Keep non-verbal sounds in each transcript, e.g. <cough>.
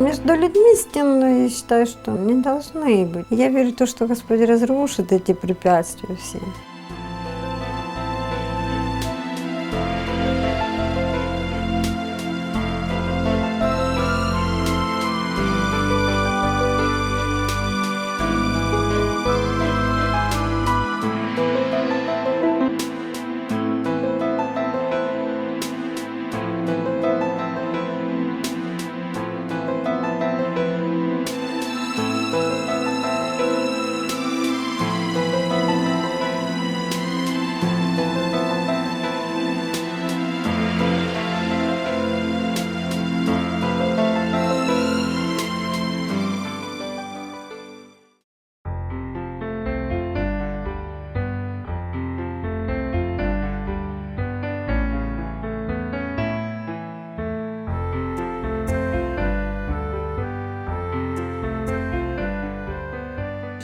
Между людьми стены, я считаю, что не должны быть. Я верю в то, что Господь разрушит эти препятствия все.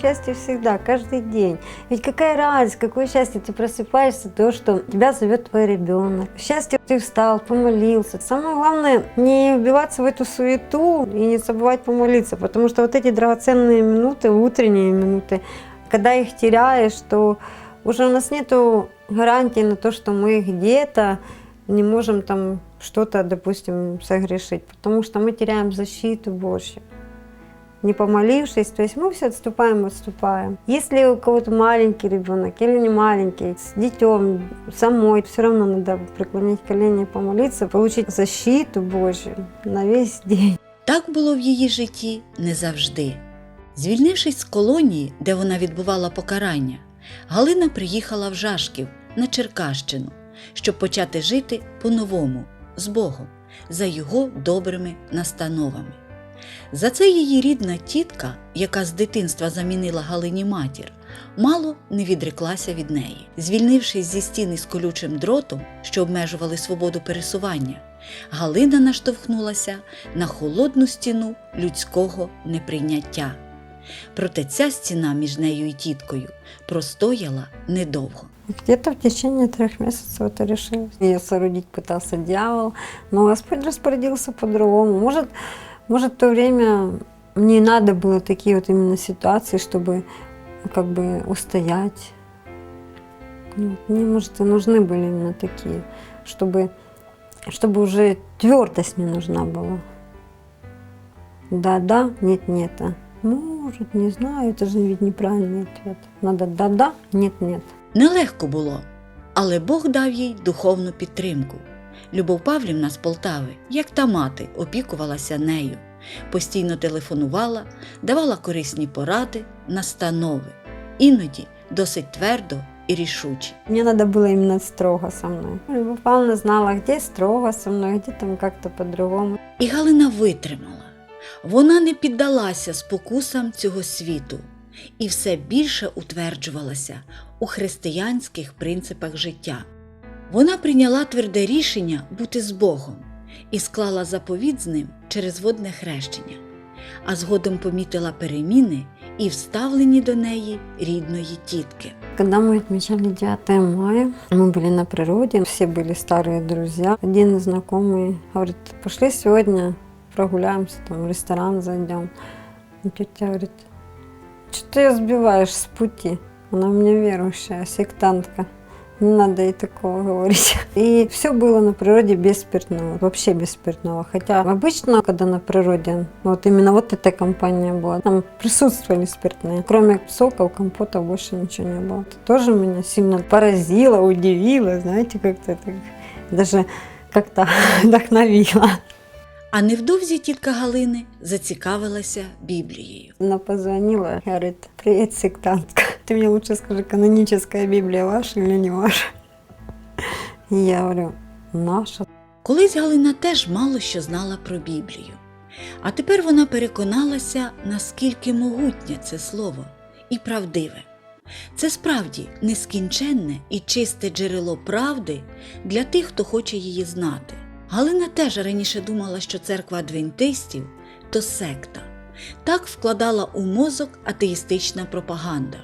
Счастье всегда, каждый день. Ведь какая радость, какое счастье, ты просыпаешься, то, что тебя зовет твой ребенок. Счастье, ты встал, помолился. Самое главное, не вбиваться в эту суету и не забывать помолиться, потому что вот эти драгоценные минуты, утренние минуты, когда их теряешь, то уже у нас нету гарантии на то, что мы где-то не можем там что-то, допустим, согрешить, потому что мы теряем защиту Божью не помолившись, то есть мы все отступаем, отступаем. Если у кого-то маленький ребенок или не маленький, с детем, самой, все равно надо преклонить колени и помолиться, получить защиту Божью на весь день. Так було в її житті не завжди. Звільнившись з колонії, де вона відбувала покарання, Галина приїхала в Жашків на Черкащину, щоб почати жити по-новому, з Богом, за його добрими настановами. За це її рідна тітка, яка з дитинства замінила Галині матір, мало не відреклася від неї. Звільнившись зі стіни з колючим дротом, що обмежували свободу пересування, Галина наштовхнулася на холодну стіну людського неприйняття. Проте ця стіна між нею і тіткою простояла недовго. Где-то в течение трех месяцев это решилось. Ее соорудить пытался дьявол, но Господь распорядился по-другому. Может, может, в то время мне и надо было такие вот именно ситуации, чтобы как бы устоять. Ну, Мне, может, и нужны были именно такие, чтобы, чтобы уже твердость мне нужна была. Да-да, нет-нет. а Может, не знаю, это же ведь неправильный ответ. Надо да-да, нет-нет. Нелегко було, але Бог дав їй духовну підтримку. Любов Павлівна з Полтави, як та мати, опікувалася нею, постійно телефонувала, давала корисні поради, настанови, іноді досить твердо і рішуче. Мне надо было именно строго со мной. Любовь Павловна знала, где строго со мной, где там как-то по-другому. І Галина витримала. Вона не піддалася спокусам цього світу і все більше утверджувалася у християнських принципах життя. Вона прийняла тверде рішення бути з Богом і склала заповіт з ним через водне хрещення, а згодом помітила переміни і вставлені до неї рідної тітки. Когда мы отмечали 9 мая, мы были на природе, все были старые друзья. Один знакомый говорит, пошли сегодня прогуляемся, там в ресторан зайдем. И тетя говорит, что ты ее сбиваешь с пути? Она у меня верующая, сектантка. Не надо ей такого говорить. <laughs> И все было на природе без спиртного, вообще без спиртного. Хотя обычно, когда на природе, вот именно вот эта компания была, там присутствовали спиртные. Кроме соков, компота больше ничего не было. Это тоже меня сильно поразило, удивило, знаете, как-то так, даже как-то <laughs> вдохновило. А невдовзі тітка Галини зацікавилася Біблією. Она позвонила, говорит, привет, сектантка. Ты мне лучше скажи, каноническая Библия ваша или не ваша? Я говорю, наша. Колись Галина теж мало що знала про Біблію. А тепер вона переконалася, наскільки могутнє це слово і правдиве. Це справді нескінченне і чисте джерело правди для тих, хто хоче її знати. Галина теж раніше думала, що церква адвентистів то секта. Так вкладала у мозок атеїстична пропаганда.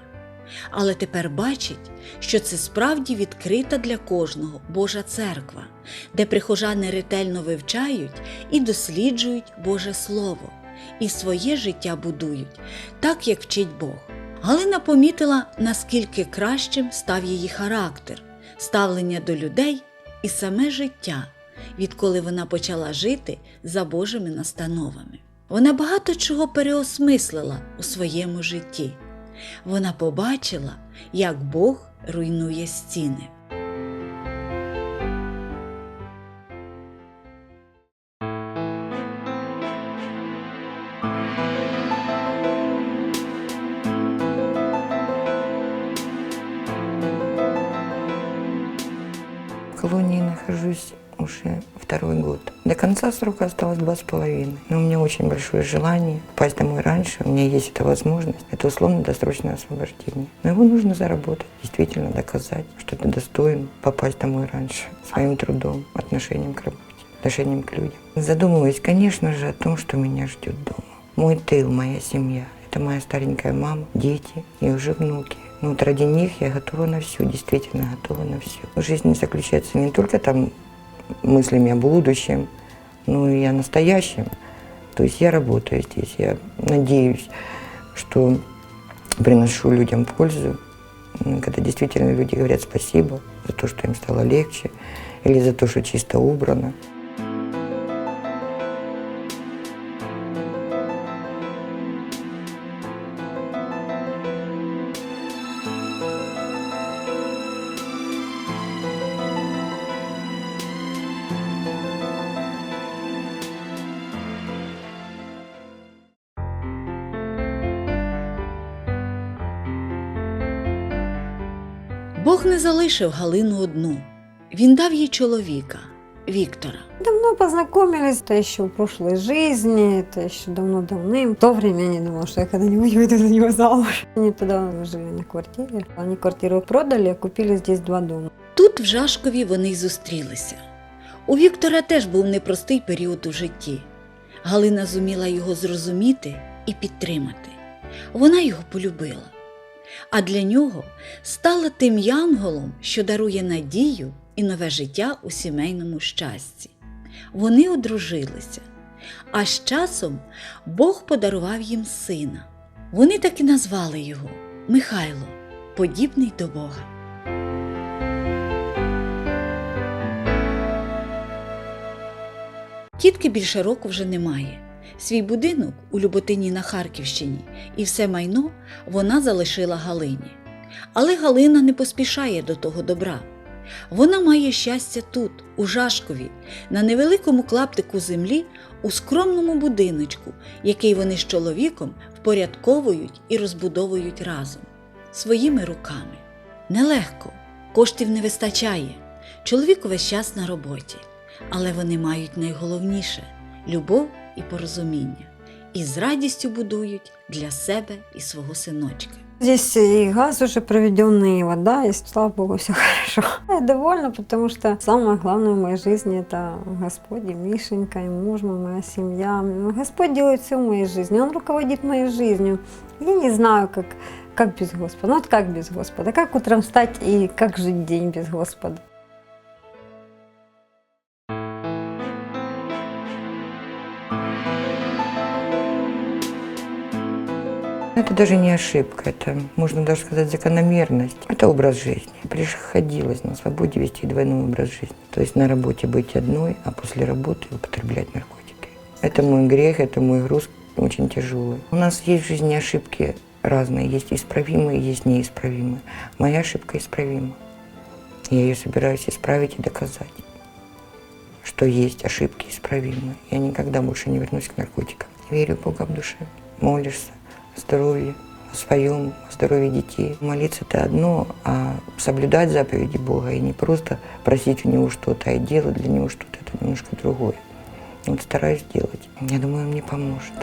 але тепер бачить, що це справді відкрита для кожного Божа церква, де прихожани ретельно вивчають і досліджують Боже Слово, і своє життя будують, так як вчить Бог. Галина помітила, наскільки кращим став її характер, ставлення до людей і саме життя, відколи вона почала жити за Божими настановами. Вона багато чого переосмислила у своєму житті. Вона побачила, як Бог руйнує стіни. Срока осталось два с половиной. Но у меня очень большое желание попасть домой раньше. У меня есть эта возможность. Это условно-досрочное освобождение. Но его нужно заработать, действительно доказать, что ты достоин попасть домой раньше. Своим трудом, отношением к работе, отношением к людям. Задумываюсь, конечно же, о том, что меня ждет дома. Мой тыл, моя семья. Это моя старенькая мама, дети и уже внуки. Ну, вот ради них я готова на все, действительно готова на все. Жизнь заключается не только там мыслями о будущем, но и о настоящем. То есть я работаю здесь, я надеюсь, что приношу людям пользу, когда действительно люди говорят спасибо за то, что им стало легче, или за то, что чисто убрано. Бог не залишив Галину одну. Він дав їй чоловіка Віктора. Давно познакомились, это еще в прошлой жизни, это еще давно-давным. В то время я не думала, что я когда-нибудь выйду за него замуж. Они тогда жили на квартире. Они квартиру продали, а купили здесь два дома. Тут в Жашкові вони й зустрілися. У Віктора теж був непростий період у житті. Галина зуміла його зрозуміти і підтримати. Вона його полюбила. А для нього стала тим янголом, що дарує надію і нове життя у сімейному щасті. Вони одружилися, а з часом Бог подарував їм сина. Вони так і назвали його Михайло, подібний до Бога. Тітки більше року вже немає. Свій будинок у Люботині на Харківщині і все майно вона залишила Галині. Але Галина не поспішає до того добра. Вона має щастя тут, у Жашкові, на невеликому клаптику землі, у скромному будиночку, який вони з чоловіком впорядковують і розбудовують разом своїми руками. Нелегко, коштів не вистачає. Чоловік увесь час на роботі, але вони мають найголовніше любов і порозуміння, і з радістю будують для себе і свого синочка. Здесь и газ уже проведенный, и вода, и слава богу, все хорошо. <laughs> Я довольна, потому что самое главное в моей жизни это Господь, и Мишенька, и муж мой, моя семья. Господь делает все в моей жизни, Он руководит моей жизнью. Я не знаю, как, как без Господа. Ну вот как без Господа? Как утром встать и как жить день без Господа? Это даже не ошибка, это, можно даже сказать, закономерность. Это образ жизни. Приходилось на свободе вести двойной образ жизни. То есть на работе быть одной, а после работы употреблять наркотики. Это мой грех, это мой груз очень тяжелый. У нас есть в жизни ошибки разные. Есть исправимые, есть неисправимые. Моя ошибка исправима. Я ее собираюсь исправить и доказать, что есть ошибки исправимые. Я никогда больше не вернусь к наркотикам. Верю в Бога в душе. Молишься здоровье, о своем, здоровье детей. Молиться это одно, а соблюдать заповеди Бога и не просто просить у Него что-то, а делать для Него что-то, это немножко другое. Вот стараюсь делать. Я думаю, мне поможет.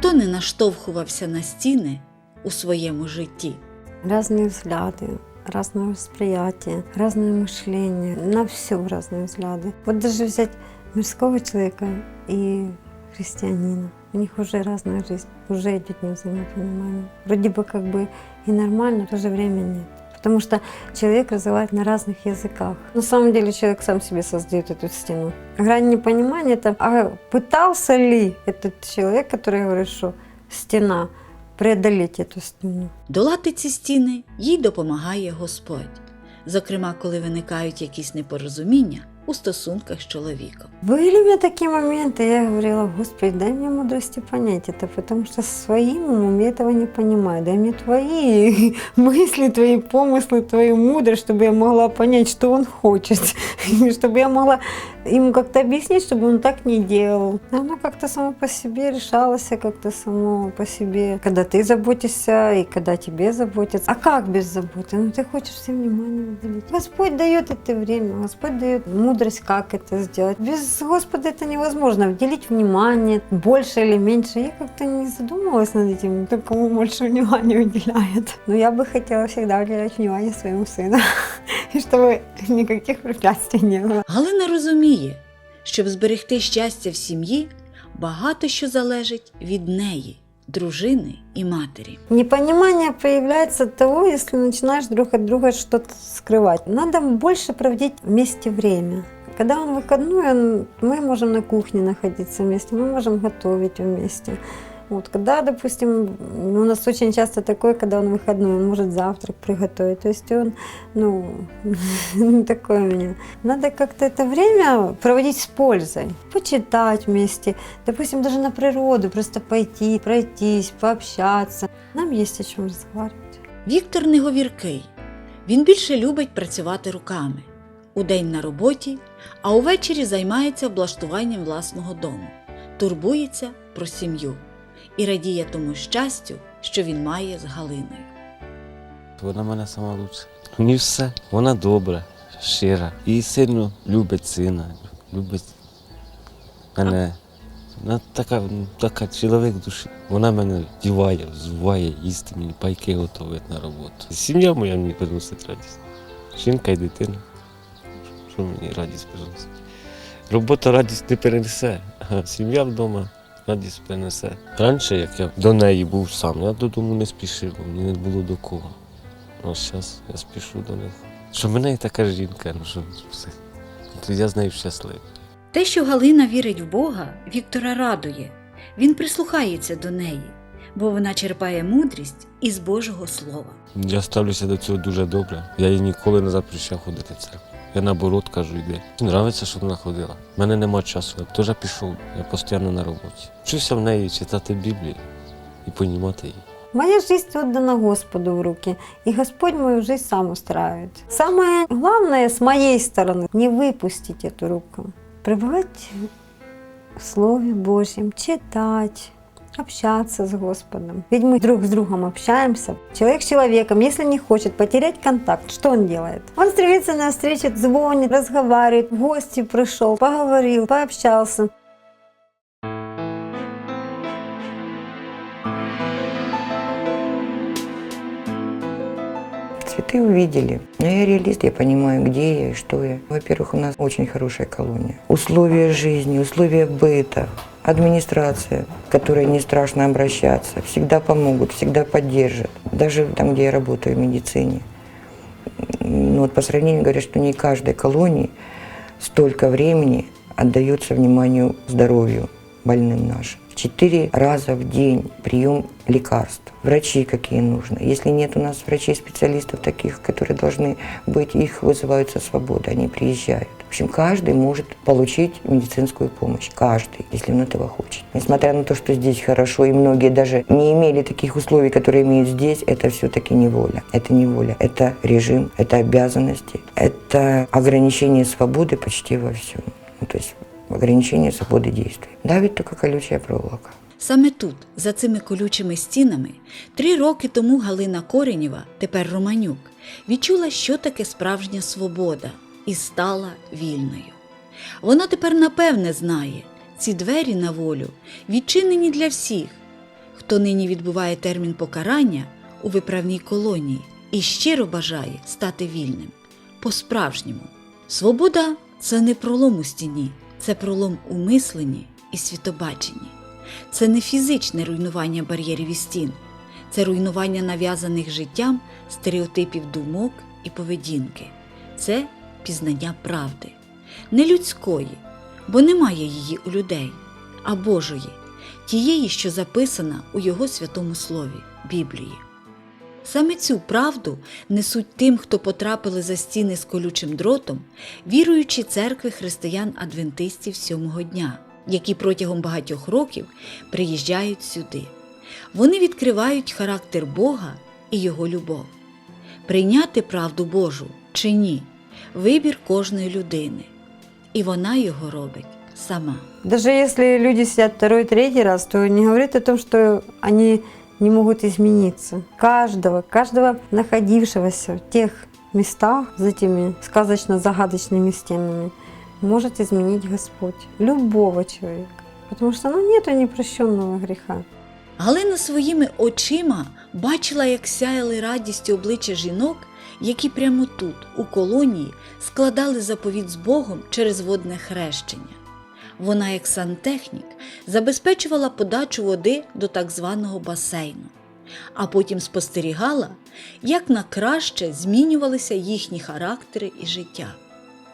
хто не наштовхувався на стіни у своєму житті. Разные взгляды, разное восприятие, разное мышление. На все разные взгляды. Вот даже взять мирского человека и христианина. У них уже разная жизнь, уже идет невзаимопонимание. Вроде бы как бы и нормально, в то же время нет. Потому что человек развивает на разных языках. На самом деле человек сам себе создает эту стену. Грань непонимания это, а пытался ли этот человек, который говорит, что стена, преодолеть эту стену? Долати ці стіни їй допомагає Господь, зокрема, коли виникають якісь непорозуміння у стосунках з чоловіком. Были у меня такие моменты, я говорила, Господи, дай мне мудрости понять это, потому что своим умом я этого не понимаю. Дай мне твои мысли, твои помыслы, твою мудрость, чтобы я могла понять, что он хочет, чтобы я могла ему как-то объяснить, чтобы он так не делал. Оно как-то само по себе решалось, как-то само по себе, когда ты заботишься и когда тебе заботятся. А как без заботы? Ну ты хочешь всем внимание. Господь дает это время, Господь дает мудрость, как это сделать. Без Господа это невозможно. Уделить внимание, больше или меньше. Я как-то не задумывалась над этим, кто кому больше внимания уделяет. Но я бы хотела всегда уделять внимание своему сыну, и чтобы никаких препятствий не было. Галина розуміє, щоб зберегти щастя в сім'ї, багато що залежить від неї, дружини і матері. Непонимание появляется от того, если начинаешь друг от друга что-то скрывать. Надо больше проводить вместе время. Когда он выходной, он- мы можем на кухне находиться вместе, мы можем готовить вместе. Вот, когда, допустим, у нас очень часто такое, когда он выходной, он может завтрак приготовить. То есть он, ну, <laughs> такое у меня. Надо как-то это время проводить с пользой. Почитать вместе, допустим, даже на природу, просто пойти, пройтись, пообщаться. Нам есть о чем разговаривать. Віктор не говіркий. Він більше любить працювати руками. Удень на роботі, а увечері займається облаштуванням власного дому, турбується про сім'ю і радіє тому щастю, що він має з Галиною. Вона мене сама лучша. У ній все. Вона добра, щира. І сильно любить сина, любить мене. Вона така, така чоловік душі. Вона мене діває, взуває, їсти мені пайки готує на роботу. Сім'я моя мені приносить радість. Жінка і дитина. Що мені радість приносить? Робота радість не перенесе, а сім'я вдома радість принесе. Раніше, як я до неї був сам, я додому не спішив, бо мені не було до кого. Ну, зараз я спішу до них. Що в мене є така жінка, ну що все. То я з нею щасливий. Те, що Галина вірить в Бога, Віктора радує. Він прислухається до неї, бо вона черпає мудрість із Божого Слова. Я ставлюся до цього дуже добре. Я їй ніколи не запрещав ходити в церкву. Я наоборот кажу, йди. Мені подобається, щоб вона ходила. У мене нема часу, я б теж пішов, я постійно на роботі. Вчуся в неї читати Біблію і понімати її. Моя жизнь отдана Господу в руки, и Господь мою жизнь сам устраивает. Самое главное с моей стороны – не выпустить эту руку. Пребывать в Слове Божьем, читать, общаться с Господом. Ведь мы друг с другом общаемся. Человек с человеком, если не хочет потерять контакт, что он делает? Он стремится на встречу, звонит, разговаривает, в гости пришел, поговорил, пообщался. Цветы увидели. Но я реалист, я понимаю, где я и что я. Во-первых, у нас очень хорошая колония. Условия жизни, условия быта, администрация, к которой не страшно обращаться, всегда помогут, всегда поддержат. Даже там, где я работаю в медицине. Ну, вот по сравнению говорят, что не каждой колонии столько времени отдается вниманию здоровью больным нашим. Четыре раза в день прием лекарств. Врачи какие нужны. Если нет у нас врачей-специалистов таких, которые должны быть, их вызывают со свободы, они приезжают. В общем, каждый может получить медицинскую помощь. Каждый, если он этого хочет. Несмотря на то, что здесь хорошо, и многие даже не имели таких условий, которые имеют здесь, это все-таки не воля. Это не воля. Это режим, это обязанности, это ограничение свободы почти во всем. Ну, то есть ограничение свободы действий. Давит только колючая проволока. Саме тут, за цими колючими стінами, три роки тому Галина Коренєва, тепер Романюк, відчула, що таке справжня свобода, і стала вільною. Вона тепер напевне знає, ці двері на волю відчинені для всіх, хто нині відбуває термін покарання у виправній колонії і щиро бажає стати вільним. По-справжньому. Свобода це не пролом у стіні, це пролом у мисленні і світобаченні. Це не фізичне руйнування бар'єрів і стін, це руйнування нав'язаних життям стереотипів думок і поведінки. Це пізнання правди, не людської, бо немає її у людей, а Божої, тієї, що записана у Його святому слові Біблії. Саме цю правду несуть тим, хто потрапили за стіни з колючим дротом, віруючі церкви християн-адвентистів сьомого дня, які протягом багатьох років приїжджають сюди. Вони відкривають характер Бога і Його любов. Прийняти правду Божу чи ні вибір кожної людини, і вона його робить сама. Даже если люди сидят второй, третий раз, то не говорит о том, что они не могут измениться. Каждого, каждого находившегося в тех местах, за этими сказочно-загадочными стенами, может изменить Господь. Любого человека. Потому что ну, нету непрощенного греха. Галина своїми очима бачила, як сяяли радістю обличчя жінок, які прямо тут, у колонії, складали заповіт з Богом через водне хрещення. Вона, як сантехнік, забезпечувала подачу води до так званого басейну, а потім спостерігала, як на краще змінювалися їхні характери і життя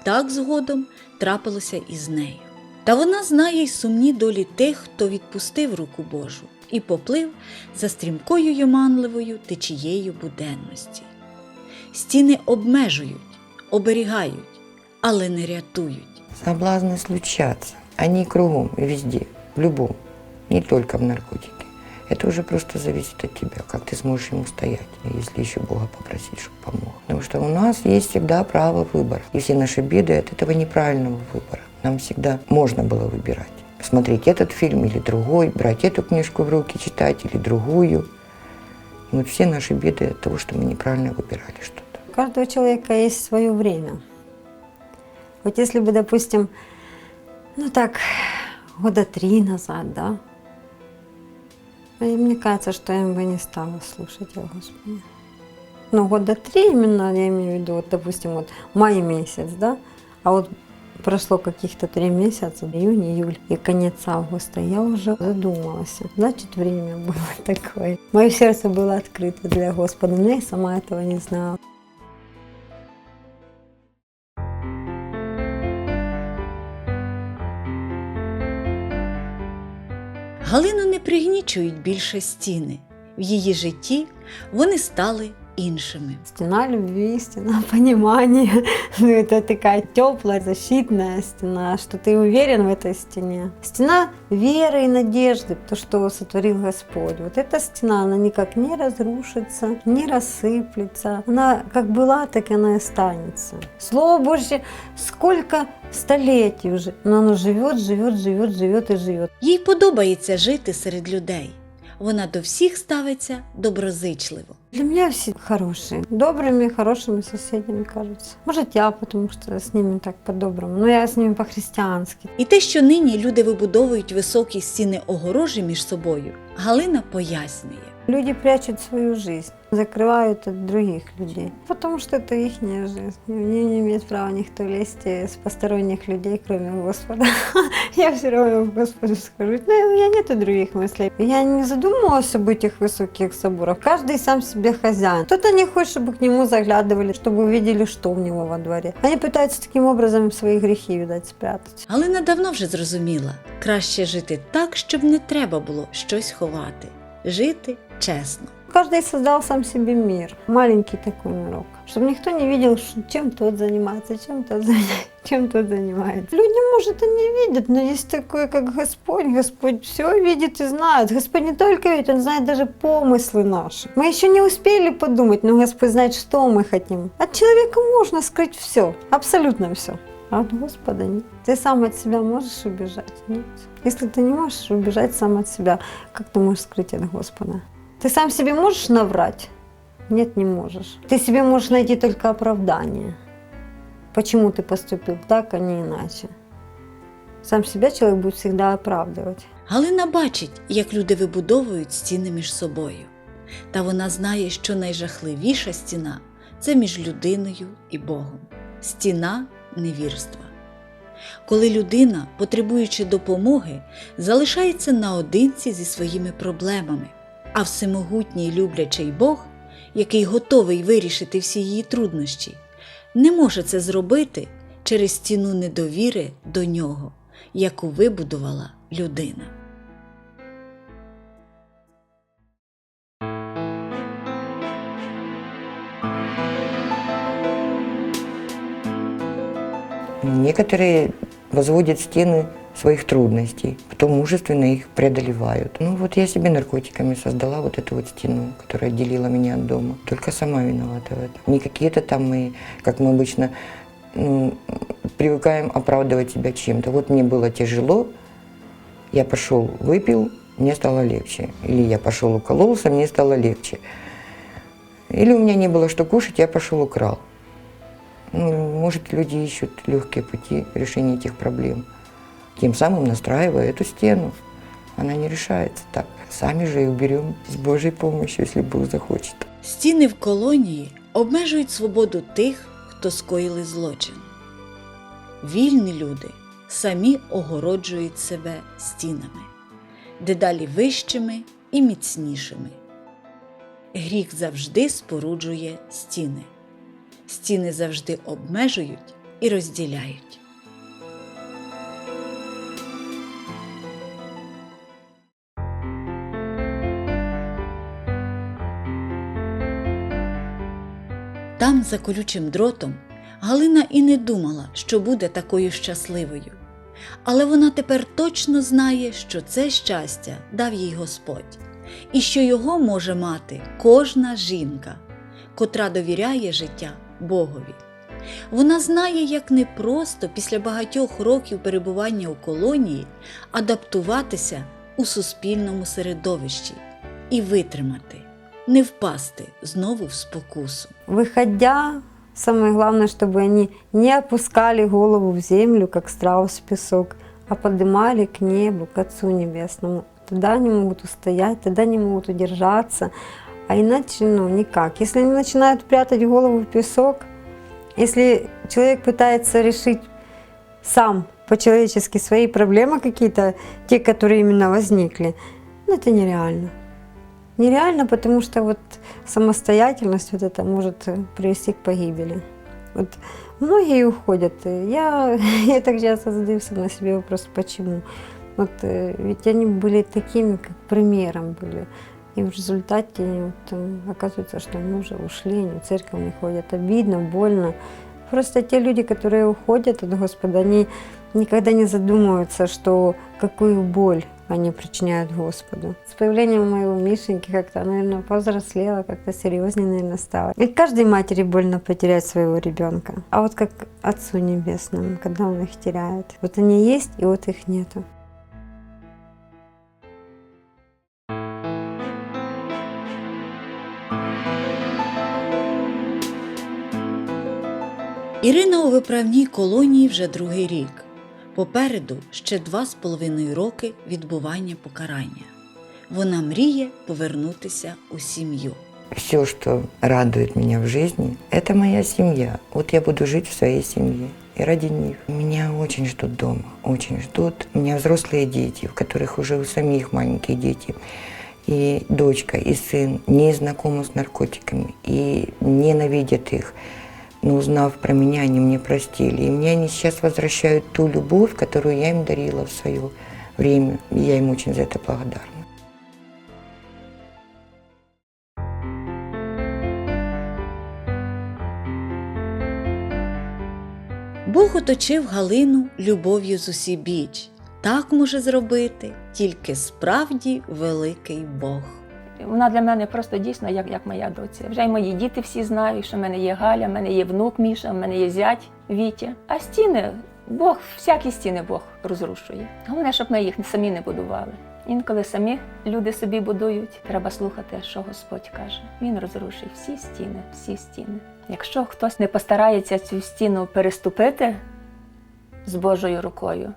Так згодом трапилося і з нею. Та вона знає й сумні долі тих, хто відпустив руку Божу і поплив за стрімкою й оманливою течією буденності. Стіни обмежують, оберігають, але не рятують. Соблазны случатся. Они кругом, и везде, в любом, не только в наркотике. Это уже просто зависит от тебя, как ты сможешь ему стоять, если еще Бога попросить, чтобы помог. Потому что у нас есть всегда право выбора. И все наши беды от этого неправильного выбора. Нам всегда можно было выбирать. Смотреть этот фильм или другой, брать эту книжку в руки, читать или другую. И все наши беды от того, что мы неправильно выбирали что-то. У каждого человека есть свое время. Вот если бы, допустим, ну так, года три назад, да, и мне кажется, что я бы не стала слушать о Господе. Ну, года три именно, я имею в виду, вот, допустим, вот май месяц, да, а вот прошло каких-то три месяца, июнь, июль и конец августа, я уже задумалась. Значит, время было такое. <laughs> Мое сердце было открыто для Господа, но я и сама этого не знала. Галину не пригнічують більше стіни. В її житті вони стали іншими. Стена любви, стена <laughs> понимания. Ну, это такая теплая, защитная стена, что ты уверен в этой стене. Стена веры и надежды, то, что сотворил Господь. Вот эта стена, она никак не разрушится, не рассыплется. Она как была, так и она и останется. Слово Божье сколько столетий уже, но оно живет, живет, живет, живет и живет. Їй подобається жити серед людей. Вона до всіх ставиться доброзичливо. Для меня все хорошие, добрыми, хорошими соседями кажутся. Может, я, потому что с ними так по-доброму, но я с ними по-христиански. І те, що нині люди вибудовують високі стіни огорожі між собою, Галина пояснює. Люди прячут свою жизнь, закрывают от других людей, потому что это их жизнь. И Мне не имеет права никто лезть э, с посторонних людей, кроме Господа. <laughs> Я все равно Господу скажу. Ну, у меня нет других мыслей. Я не задумывалась об этих высоких соборах. Каждый сам себе хозяин. Кто-то не хочет, чтобы к нему заглядывали, чтобы увидели, что у него во дворе. Они пытаются таким образом свои грехи, видать, спрятать. Галина давно вже зрозуміла, краще жити так, щоб не треба було щось ховати. Жити чесно. Каждый создал сам себе мир, маленький такой мирок, чтобы никто не видел, чем тот занимается, чем тот, <laughs> чем тот занимается. Люди, может, и не видят, но есть такой, как Господь. Господь все видит и знает. Господь не только видит, Он знает даже помыслы наши. Мы еще не успели подумать, но Господь знает, что мы хотим. От человека можно скрыть все, абсолютно все. А от Господа нет. Ты сам от себя можешь убежать? Нет. Если ты не можешь убежать сам от себя, как ты можешь скрыть от Господа? Ты сам себе можешь наврать? Нет, не можешь. Ты себе можешь найти только оправдание. Почему ты поступил так, а не иначе. Сам себя человек будет всегда оправдывать. Галина бачить, як люди вибудовують стіни між собою. Та вона знає, що найжахливіша стіна це між людиною і Богом стіна невірства. Коли людина, потребуючи допомоги, залишається наодинці зі своїми проблемами, а всемогутній люблячий Бог, який готовий вирішити всі її труднощі, не може це зробити через стіну недовіри до нього, яку вибудувала людина. Некоторые возводят стены своих трудностей, потом мужественно их преодолевают. Ну вот я себе наркотиками создала вот эту вот стену, которая отделила меня от дома. Только сама виновата в этом. Не какие-то там мои, как мы обычно ну, привыкаем оправдывать себя чем-то. Вот мне было тяжело, я пошел выпил, мне стало легче. Или я пошел укололся, мне стало легче. Или у меня не было что кушать, я пошел украл. Ну, может, люди ищут легкие пути решения этих проблем, тем самым настраивая эту стену. Она не решается так. Сами же и уберем с Божьей помощью, если Бог захочет. Стіни в колонії обмежують свободу тих, хто скоїли злочин. Вільні люди самі огороджують себе стінами, дедалі вищими і міцнішими. Гріх завжди споруджує стіни. Стіни завжди обмежують і розділяють. Там, за колючим дротом, Галина і не думала, що буде такою щасливою. Але вона тепер точно знає, що це щастя дав їй Господь, і що його може мати кожна жінка, котра довіряє життя Богові. Вона знає, як непросто після багатьох років перебування у колонії адаптуватися у суспільному середовищі і витримати, не впасти знову в спокусу. Выходя, самое главное, чтобы они не опускали голову в землю, как страус в песок, а поднимали к небу, к Отцу Небесному. Тогда они могут устоять, тогда они могут удержаться, а иначе ну, никак. Если они начинают прятать голову в песок, если человек пытается решить сам по-человечески свои проблемы какие-то, те, которые именно возникли, ну, это нереально. Нереально, потому что вот самостоятельность вот это может э, привести к погибели. Вот многие уходят. и Я, <laughs> я так часто задаю сам на себе вопрос, почему. Вот, э, ведь они были такими, как примером были. И в результате вот, э, оказывается, что они уже ушли, они в церковь не ходят. Обидно, больно. Просто те люди, которые уходят от Господа, они никогда не задумываются, что какую боль они причиняют Господу. С появлением моего Мишеньки как-то, наверное, повзрослела, как-то серьезнее, наверное, стала. И каждой матери больно потерять своего ребенка. А вот как Отцу Небесному, когда он их теряет. Вот они есть, и вот их нету. Ірина у виправній колонії вже другий рік. Попереду ще два з половиною роки відбування покарання. Вона мріє повернутися у сім'ю. Все, что радует меня в жизни, это моя семья. Вот я буду жить в своей семье. И ради них. Меня очень ждут дома, очень ждут. У меня взрослые дети, у которых уже у самих маленькие дети. И дочка, и сын не знакомы с наркотиками и ненавидят их. Но узнав про меня, они мне простили. И мне они сейчас возвращают ту любовь, которую я им дарила в свое время. И я им очень за это благодарна. Бог оточив Галину любов'ю з усібіч. Так може зробити тільки справді великий Бог. Вона для мене просто дійсно як, як моя доця. Вже й мої діти всі знають, що в мене є Галя, в мене є внук Міша, в мене є зять Вітя. А стіни, Бог, всякі стіни Бог розрушує. Головне, щоб ми їх самі не будували. Інколи самі люди собі будують, треба слухати, що Господь каже. Він розрушить всі стіни, всі стіни. Якщо хтось не постарається цю стіну переступити з Божою рукою,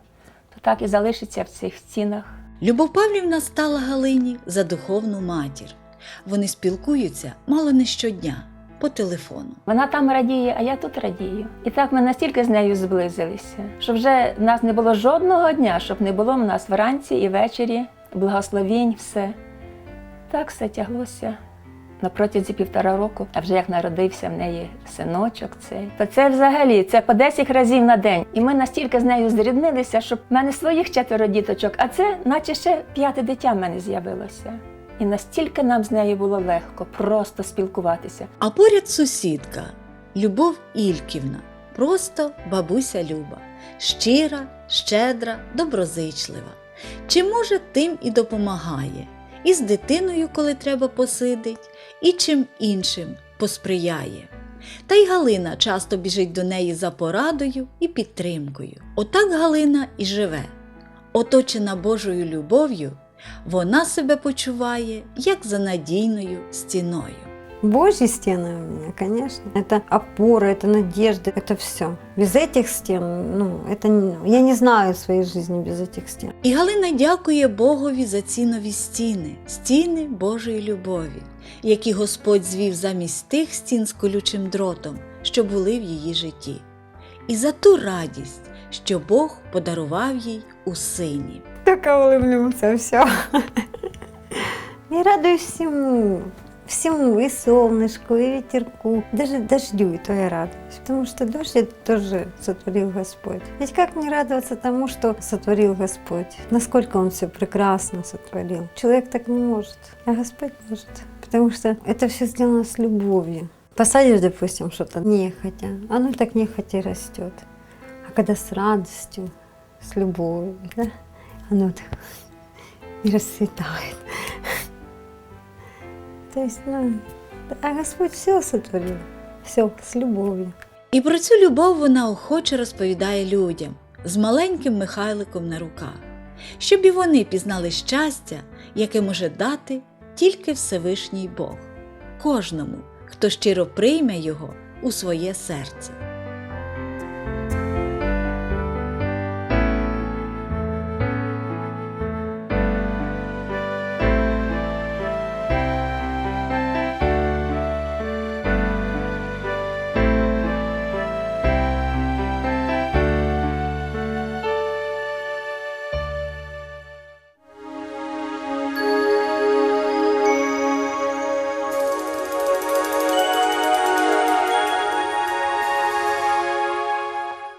то так і залишиться в цих стінах. Любов Павлівна стала Галині за духовну матір. Вони спілкуються мало не щодня по телефону. Вона там радіє, а я тут радію. І так ми настільки з нею зблизилися, що вже в нас не було жодного дня, щоб не було в нас вранці і ввечері благословінь, все. Так все тяглося на протязі півтора року, а вже як народився в неї синочок цей, то це взагалі це по 10 разів на день. І ми настільки з нею зріднилися, що в мене своїх четверо діточок, а це наче ще п'яте дитя в мене з'явилося. І настільки нам з нею було легко просто спілкуватися. А поряд сусідка Любов Ільківна, просто бабуся Люба, щира, щедра, доброзичлива. Чи може тим і допомагає, і з дитиною, коли треба посидить, і чим іншим посприяє. Та й Галина часто біжить до неї за порадою і підтримкою. Отак Галина і живе. Оточена Божою любов'ю, вона себе почуває як за надійною стіною. Божьи стены у меня, конечно. Это опора, это надежда, это все. Без этих стен, ну, это не- я не знаю своей жизни без этих стен. І Галина дякує Богові за ці нові стіни, стіни Божої любові, які Господь звів замість тих стін з колючим дротом, що були в її житті, і за ту радість, що Бог подарував їй у сині. Только улыбнемся, все. <laughs> Я радуюсь всему. Всему, и солнышку, и ветерку, даже дождю, и то я радуюсь. Потому что дождь это тоже сотворил Господь. Ведь как не радоваться тому, что сотворил Господь? Насколько Он все прекрасно сотворил. Человек так не может, а Господь может. Потому что это все сделано с любовью. Посадишь, допустим, что-то нехотя, оно так нехотя растет. А когда с радостью, с любовью, да, оно так и расцветает. То есть, ну, а Господь все сотворил, все с любовью. І про цю любов вона охоче розповідає людям з маленьким Михайликом на руках, щоб і вони пізнали щастя, яке може дати тільки Всевишній Бог, кожному, хто щиро прийме його у своє серце.